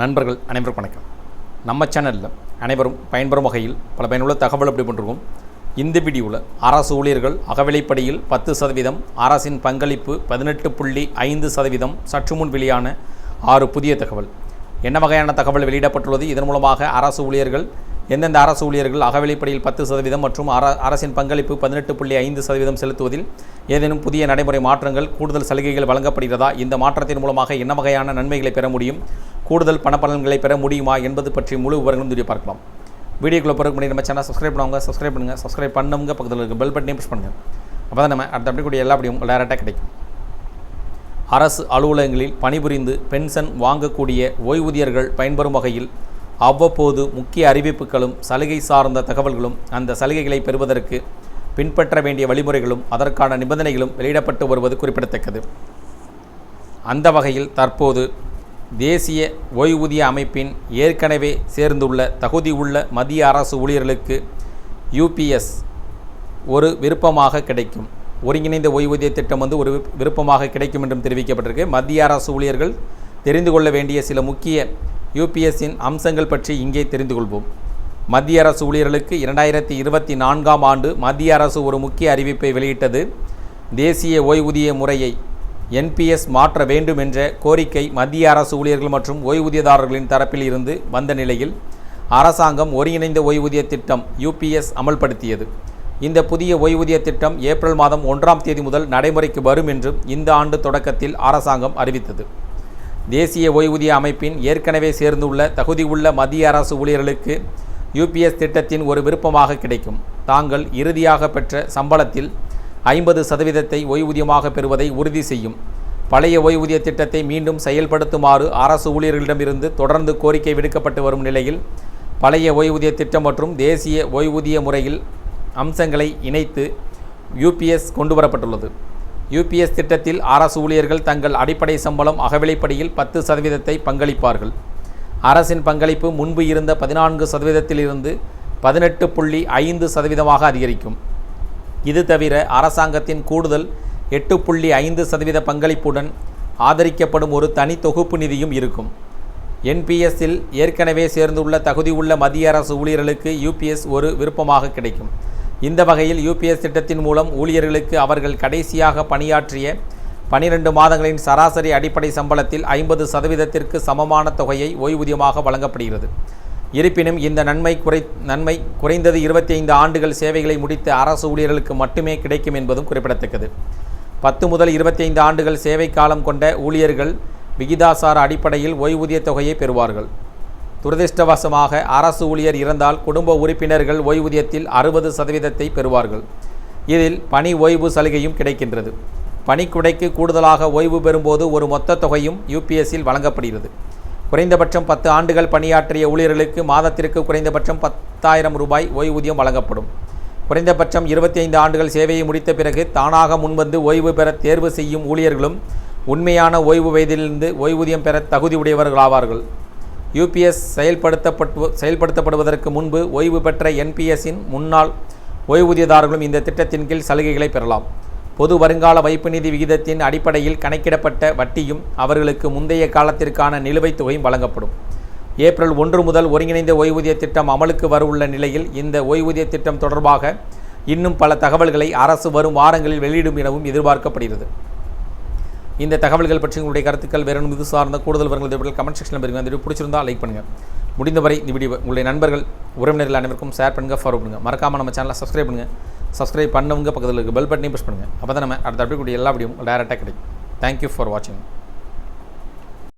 நண்பர்கள் அனைவருக்கும் வணக்கம். நம்ம சேனலில் அனைவரும் பயன்பெறும் வகையில் பல பயனுள்ள தகவல் அப்படி பண்ணிருக்கோம் இந்த வீடியோவில் அரசு ஊழியர்கள் அகவிலைப்படியில் பத்து சதவீதம் அரசின் பங்களிப்பு பதினெட்டு புள்ளி ஐந்து சதவீதம் சற்று முன் வெளியான ஆறு புதிய தகவல். என்ன வகையான தகவல் வெளியிடப்பட்டுள்ளது? இதன் மூலமாக அரசு ஊழியர்கள் எந்தெந்த அரசு ஊழியர்கள் அகவிலைப்படியில் பத்து சதவீதம் மற்றும் அர அரசின் பங்களிப்பு பதினெட்டு புள்ளி ஐந்து சதவீதம் செலுத்துவதில் ஏதேனும் புதிய நடைமுறை மாற்றங்கள் கூடுதல் சலுகைகள் வழங்கப்படுகிறதா? இந்த மாற்றத்தின் மூலமாக என்ன வகையான நன்மைகளை பெற முடியும்? கூடுதல் பணப்பலன்களை பெற முடியுமா என்பது பற்றி முழு விவரங்களும் வீடியோ பார்க்கலாம். வீடியோக்குள்ளே பிறகு முன்னாடி நம்ம சேனல் சப்ஸ்கிரைப் பண்ணுவாங்க சப்ஸ்கிரைப் பண்ணுங்கள் சப்ஸ்கிரைப் பண்ணுங்க பக்கத்தில் இருக்க பெல் பட்டனையும் புஷ் பண்ணுங்கள் அப்போ தான் நம்ம அடுத்த அப்படி கூடிய எல்லா அப்படியும் டேரெக்டாக கிடைக்கும். அரசு அலுவலகங்களில் பணிபுரிந்து பென்ஷன் வாங்கக்கூடிய ஓய்வூதியர்கள் பயன்பெறும் வகையில் அவ்வப்போது முக்கிய அறிவிப்புகளும் சலுகை சார்ந்த தகவல்களும் அந்த சலுகைகளை பெறுவதற்கு பின்பற்ற வேண்டிய வழிமுறைகளும் அதற்கான நிபந்தனைகளும் வெளியிடப்பட்டு வருவது குறிப்பிடத்தக்கது. அந்த வகையில் தற்போது தேசிய ஓய்வூதிய அமைப்பின் ஏற்கனவே சேர்ந்துள்ள தகுதி உள்ள மத்திய அரசு ஊழியர்களுக்கு யூபிஎஸ் ஒரு விருப்பமாக கிடைக்கும். ஒருங்கிணைந்த ஓய்வூதிய திட்டம் வந்து ஒரு விருப்பமாக கிடைக்கும் என்றும் தெரிவிக்கப்பட்டிருக்கு. மத்திய அரசு ஊழியர்கள் தெரிந்து கொள்ள வேண்டிய சில முக்கிய யூபிஎஸ்ஸின் அம்சங்கள் பற்றி இங்கே தெரிந்து கொள்வோம். மத்திய அரசு ஊழியர்களுக்கு இரண்டாயிரத்தி இருபத்தி நான்காம் ஆண்டு மத்திய அரசு ஒரு முக்கிய அறிவிப்பை வெளியிட்டது. தேசிய ஓய்வூதிய முறையை என்பிஎஸ் மாற்ற வேண்டும் என்ற கோரிக்கை மத்திய அரசு ஊழியர்கள் மற்றும் ஓய்வூதியதாரர்களின் தரப்பில் இருந்து வந்த நிலையில் அரசாங்கம் ஒருங்கிணைந்த ஓய்வூதிய திட்டம் யூபிஎஸ் அமல்படுத்தியது. இந்த புதிய ஓய்வூதிய திட்டம் ஏப்ரல் மாதம் ஒன்றாம் தேதி முதல் நடைமுறைக்கு வரும் என்றும் இந்த ஆண்டு தொடக்கத்தில் அரசாங்கம் அறிவித்தது. தேசிய ஓய்வூதிய அமைப்பின் ஏற்கனவே சேர்ந்துள்ள தகுதியுள்ள மத்திய அரசு ஊழியர்களுக்கு யூபிஎஸ் திட்டத்தின் ஒரு விருப்பமாக கிடைக்கும். தாங்கள் இறுதியாக பெற்ற சம்பளத்தில் ஐம்பது சதவீதத்தை ஓய்வூதியமாக பெறுவதை உறுதி செய்யும். பழைய ஓய்வூதிய திட்டத்தை மீண்டும் செயல்படுத்துமாறு அரசு ஊழியர்களிடமிருந்து தொடர்ந்து கோரிக்கை விடுக்கப்பட்டு வரும் நிலையில் பழைய ஓய்வூதிய திட்டம் மற்றும் தேசிய ஓய்வூதிய முறையில் அம்சங்களை இணைத்து யூபிஎஸ் கொண்டுவரப்பட்டுள்ளது. யூபிஎஸ் திட்டத்தில் அரசு ஊழியர்கள் தங்கள் அடிப்படை சம்பளம் அகவிலைப்படியில் பத்து சதவீதத்தை பங்களிப்பார்கள். அரசின் பங்களிப்பு முன்பு இருந்த பதினான்கு சதவீதத்திலிருந்து பதினெட்டு புள்ளி ஐந்து சதவீதமாக அதிகரிக்கும். இது தவிர அரசாங்கத்தின் கூடுதல் எட்டு புள்ளி ஐந்து சதவீத பங்களிப்புடன் ஆதரிக்கப்படும் ஒரு தனி தொகுப்பு நிதியும் இருக்கும். என்பிஎஸ்ஸில் ஏற்கனவே சேர்ந்துள்ள தகுதியுள்ள மத்திய அரசு ஊழியர்களுக்கு யூபிஎஸ் ஒரு விருப்பமாக கிடைக்கும். இந்த வகையில் யூபிஎஸ் திட்டத்தின் மூலம் ஊழியர்களுக்கு அவர்கள் கடைசியாக பணியாற்றிய பனிரெண்டு மாதங்களின் சராசரி அடிப்படை சம்பளத்தில் ஐம்பது சதவீதத்திற்கு சமமான தொகையை ஓய்வூதியமாக வழங்கப்படுகிறது. இருப்பினும் இந்த நன்மை குறை நன்மை குறைந்தது இருபத்தி ஐந்து ஆண்டுகள் சேவைகளை முடித்த அரசு ஊழியர்களுக்கு மட்டுமே கிடைக்கும் என்பதும் குறிப்பிடத்தக்கது. பத்து முதல் இருபத்தி ஐந்து ஆண்டுகள் சேவை காலம் கொண்ட ஊழியர்கள் விகிதாசார அடிப்படையில் ஓய்வூதிய தொகையை பெறுவார்கள். துரதிர்ஷ்டவசமாக அரசு ஊழியர் இறந்தால் குடும்ப உறுப்பினர்கள் ஓய்வூதியத்தில் அறுபது சதவீதத்தை பெறுவார்கள். இதில் பணி ஓய்வு சலுகையும் கிடைக்கின்றது. பணிக்குடைக்கு கூடுதலாக ஓய்வு பெறும்போது ஒரு மொத்த தொகையும் யூபிஎஸ்சில் வழங்கப்படுகிறது. குறைந்தபட்சம் பத்து ஆண்டுகள் பணியாற்றிய ஊழியர்களுக்கு மாதத்திற்கு குறைந்தபட்சம் பத்தாயிரம் ரூபாய் ஓய்வூதியம் வழங்கப்படும். குறைந்தபட்சம் இருபத்தி ஐந்து ஆண்டுகள் சேவையை முடித்த பிறகு தானாக முன்வந்து ஓய்வு பெற தேர்வு செய்யும் ஊழியர்களும் உண்மையான ஓய்வு வயதிலிருந்து ஓய்வூதியம் பெற தகுதியுடையவர்களாவார்கள். யூபிஎஸ் செயல்படுத்தப்பட்டு செயல்படுத்தப்படுவதற்கு முன்பு ஓய்வு பெற்ற என்பிஎஸ்ஸின் முன்னாள் ஓய்வூதியதாரர்களும் இந்த திட்டத்தின் கீழ் சலுகைகளை பெறலாம். பொது வருங்கால வைப்பு நிதி விகிதத்தின் அடிப்படையில் கணக்கிடப்பட்ட வட்டியும் அவர்களுக்கு முந்தைய காலத்திற்கான நிலுவைத் தொகையும் வழங்கப்படும். ஏப்ரல் ஒன்று முதல் ஒருங்கிணைந்த ஓய்வூதிய திட்டம் அமலுக்கு வரவுள்ள நிலையில் இந்த ஓய்வூதிய திட்டம் தொடர்பாக இன்னும் பல தகவல்களை அரசு வரும் வாரங்களில் வெளியிடும் எனவும் எதிர்பார்க்கப்படுகிறது. இந்த தகவல்கள் பற்றி உங்களுடைய கருத்துக்கள் வேறு இது சார்ந்த கூடுதல் விவரங்கள் கமெண்ட் செக்ஷனில் பெறுங்க அந்த வீடியோ பிடிச்சிருந்தா லைக் பண்ணுங்கள் முடிந்தவரை இந்த வீடியோ உங்களுடைய நண்பர்கள் உறவினர்கள் அனைவருக்கும் ஷேர் பண்ணுங்கள் ஃபாலோ பண்ணுங்கள் மறக்காமல் நம்ம சேனலை சப்ஸ்கிரைப் பண்ணுங்கள் சப்ஸ்கிரைப் பண்ணவங்க பக்கத்தில் இருக்க பெல் பட்டனையும் ப்ரெஸ் பண்ணுங்கள் அப்போ தான் நம்ம அடுத்த அப்படி கூடிய எல்லா வீடியோ டேரெக்டாக கிடைக்கும். தேங்க்யூ ஃபார் வாட்சிங்